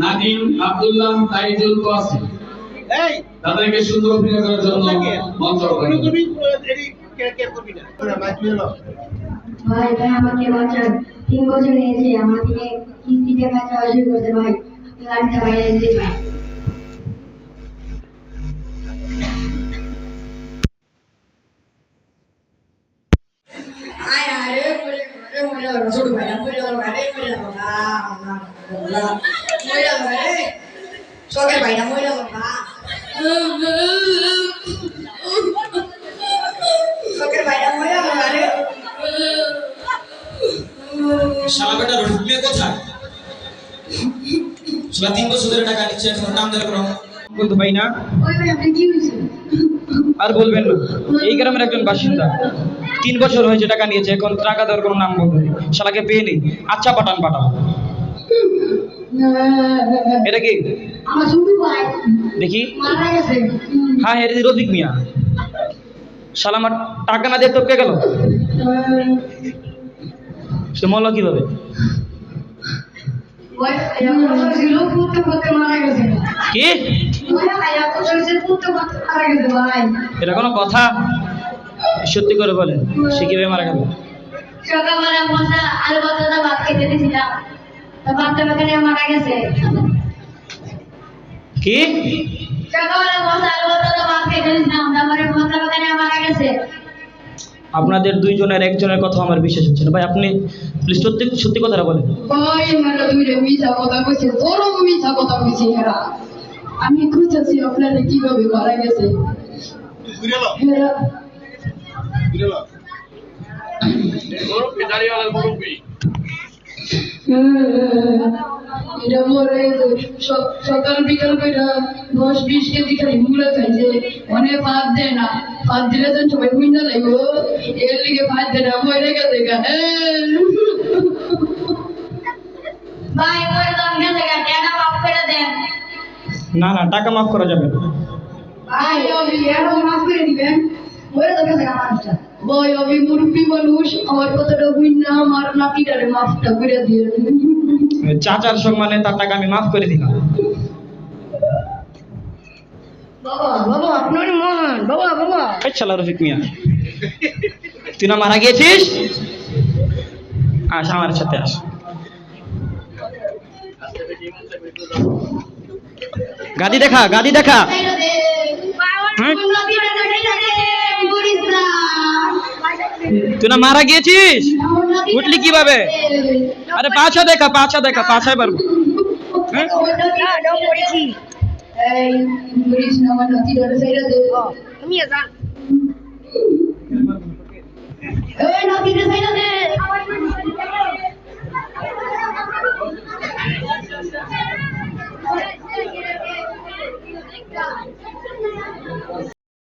নাদিম আব্দুল্লাহ তাইজুল ওয়াসি এই তাদেরকে সুন্দর অভিনয় করার জন্য মঞ্চ অর্পণ তুমি এডি কে কে করবি না মাইক নিয়ে নাও ভাই ভাই আমাকে বাঁচান তিন বছর হয়েছে আমার থেকে কিস্তি টাকা চাওয়া শুরু করতে ভাই গাড়িটা বাইরে দিতে ভাই vaya, murió, vaya, তিন বছর ধরে টাকা নিচ্ছে বলতে না? আর বলবেন না। এই গ্রামের একজন বাসিন্দা। তিন বছর হয়েছে টাকা নিয়েছে, এখন টাকা দেওয়ার কোনো নাম বলতে নেই শালাকে পেয়ে নেই আচ্ছা পাঠান পাঠান। এটা কি? আমার ছোট ভাই। দেখি। মারা গেছে। হ্যাঁ এটা রফিক মিয়া। শালা আমার টাকা না দিয়ে টপকে গেল? সে মরলো কীভাবে? কি? এটা কোনো কথা? সত্যি করে বলেন সে কীভাবে মারা গেল? সকালবেলা আলু ভাত খেতে দিয়েছিলাম। মারা গেছে। কি? আপনাদের দুইজনের একজনের কথা আমার বিশ্বাস হচ্ছে না। ভাই আপনি প্লিজ সত্যি সত্যি কথাটা বলেন। আমি খুঁজতেছি আপনারা কীভাবে মারা গেছে। নাও। এটা স- সকাল বিকাল করে দশ বিশ কেজি খালি খাইছে অনেক ভাত দেয় না। ভাত দিলে তো সবাই লাগবো এর লিগে ভাত দেয় না মরে গেছে গা। ভাই করে দাম গেছে গা। টাকা মাফ করে দেন। না না টাকা মাফ করা যাবে না। ভাই টাকা মাফ করে দিবেন। মরে তো গেছে গা মানুষটা। আমি মুরব্বী মানুষ আমার কথাটা বুঝনা আমার নাতিটারে মাফটা করে দিয়ে চাচার সম্মানে তার টাকা আমি মাফ করে দিলাম। বাবা বাবা আপনার মহান বাবা বাবা। এই রফিক মিয়া তুই না মারা গিয়েছিস? আস আমার সাথে আস। গাদি দেখা গাদি দেখা। হ্যাঁ? না মারা গিয়েছিস উঠলি কিভাবে আরে পাছা দেখা পাছা দেখা পাছায় পারবো Yeah.